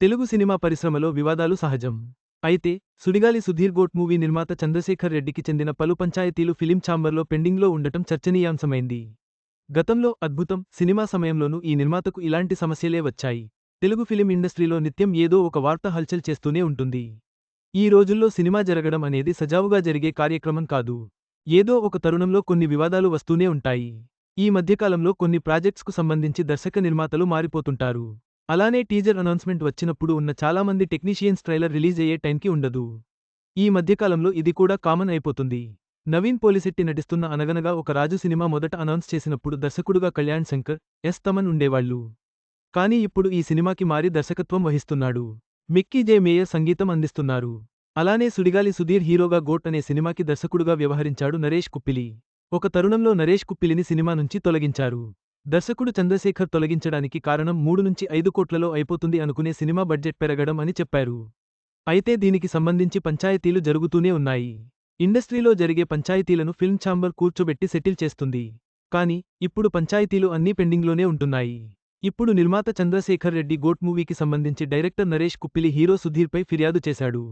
Telugu cinema పరిశ్రమలో వివాదాలు సహజం. అయితే సుడిగాలి సుధీర్ గోట్ మూవీ నిర్మాత చంద్రశేఖర్ రెడ్డికి చెందిన పలు పంచాయతీలు ఫిలిం ఛాంబర్లో పెండింగ్లో ఉండటం చర్చనీయాంశమైంది. గతంలో అద్భుతం సినిమా సమయంలోనూ ఈ నిర్మాతకు ఇలాంటి సమస్యలే వచ్చాయి. తెలుగు ఫిలిం ఇండస్ట్రీలో నిత్యం ఏదో ఒక వార్త హల్చల్ చేస్తూనే ఉంటుంది. ఈ రోజుల్లో సినిమా జరగడం అనేది సజావుగా జరిగే కార్యక్రమం కాదు. ఏదో ఒక తరుణంలో కొన్ని వివాదాలు వస్తూనే ఉంటాయి. ఈ మధ్యకాలంలో కొన్ని ప్రాజెక్ట్స్కు సంబంధించి దర్శక నిర్మాతలు మారిపోతుంటారు. అలానే టీజర్ అనౌన్స్మెంట్ వచ్చినప్పుడు ఉన్న చాలామంది టెక్నీషియన్స్ ట్రైలర్ రిలీజ్ అయ్యే టైంకి ఉండదు. ఈ మధ్యకాలంలో ఇది కూడా కామన్ అయిపోతుంది. నవీన్ పోలిశెట్టి నటిస్తున్న అనగనగా ఒక రాజు సినిమా మొదట అనౌన్స్ చేసినప్పుడు దర్శకుడుగా కళ్యాణ్ శంకర్ ఎస్ తమన్ ఉండేవాళ్ళు కానీ ఇప్పుడు ఈ సినిమాకి మారి దర్శకత్వం వహిస్తున్నాడు. మిక్కీ జే మేయర్ సంగీతం అందిస్తున్నారు. అలానే సుడిగాలి సుధీర్ హీరోగా గోట్ అనే సినిమాకి దర్శకుడుగా వ్యవహరించాడు నరేష్ కుప్పిలి. ఒక తరుణంలో నరేష్ కుప్పిలిని సినిమా నుంచి తొలగించారు. దర్శకుడు చంద్రశేఖర్ తొలగించడానికి కారణం మూడు నుంచి ఐదు కోట్లలో అయిపోతుంది అనుకునే సినిమా బడ్జెట్ పెరగడం అని చెప్పారు. అయితే దీనికి సంబంధించి పంచాయతీలు జరుగుతూనే ఉన్నాయి. ఇండస్ట్రీలో జరిగే పంచాయతీలను ఫిల్మ్ ఛాంబర్ కూర్చోబెట్టి సెటిల్ చేస్తుంది. కానీ ఇప్పుడు పంచాయతీలు అన్నీ పెండింగ్లోనే ఉంటున్నాయి. ఇప్పుడు నిర్మాత చంద్రశేఖర్ రెడ్డి గోట్ మూవీకి సంబంధించి డైరెక్టర్ నరేష్ కుప్పిలి హీరో సుధీర్పై ఫిర్యాదు చేశాడు.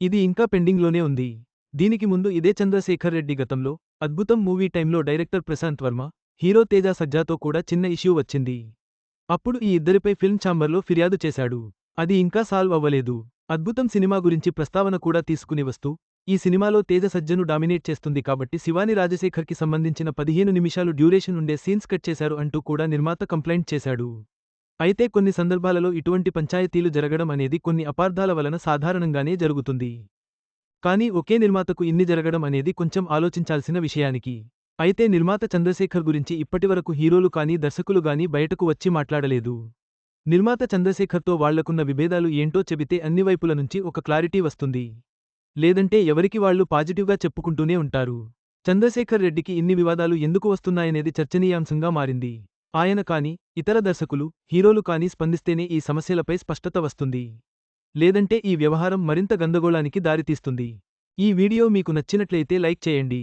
ఇది ఇంకా పెండింగ్లోనే ఉంది. దీనికి ముందు ఇదే చంద్రశేఖర్ రెడ్డి గతంలో అద్భుతం మూవీ టైంలో డైరెక్టర్ ప్రశాంత్ వర్మ హీరో తేజ సజ్జాతో కూడా చిన్న ఇష్యూ వచ్చింది. అప్పుడు ఈ ఇద్దరిపై ఫిల్మ్ ఛాంబర్లో ఫిర్యాదు చేశాడు. అది ఇంకా సాల్వ్ అవ్వలేదు. అద్భుతం సినిమా గురించి ప్రస్తావన కూడా తీసుకుని వస్తూ ఈ సినిమాలో తేజ సజ్జను డామినేట్ చేస్తుంది కాబట్టి శివాని రాజశేఖర్కి సంబంధించిన పదిహేను నిమిషాలు డ్యూరేషన్ ఉండే సీన్స్ కట్ చేశారు అంటూ కూడా నిర్మాత కంప్లైంట్ చేశాడు. అయితే కొన్ని సందర్భాలలో ఇటువంటి పంచాయతీలు జరగడం అనేది కొన్ని అపార్థాల వలన సాధారణంగానే జరుగుతుంది. కానీ ఒకే నిర్మాతకు ఇన్ని జరగడం అనేది కొంచెం ఆలోచించాల్సిన విషయానికి. అయితే నిర్మాత చంద్రశేఖర్ గురించి ఇప్పటివరకు హీరోలు కానీ దర్శకులు గానీ బయటకు వచ్చి మాట్లాడలేదు. నిర్మాత చంద్రశేఖర్తో వాళ్ళకున్న విభేదాలు ఏంటో చెబితే అన్ని వైపుల నుంచి ఒక క్లారిటీ వస్తుంది. లేదంటే ఎవరికి వాళ్ళు పాజిటివ్గా చెప్పుకుంటూనే ఉంటారు. చంద్రశేఖర్ రెడ్డికి ఇన్ని వివాదాలు ఎందుకు వస్తున్నాయనేది చర్చనీయాంశంగా మారింది. ఆయన కాని ఇతర దర్శకులు హీరోలు కాని స్పందిస్తేనే ఈ సమస్యలపై స్పష్టత వస్తుంది. లేదంటే ఈ వ్యవహారం మరింత గందగోళానికి దారితీస్తుంది. ఈ వీడియో మీకు నచ్చినట్లయితే లైక్ చేయండి.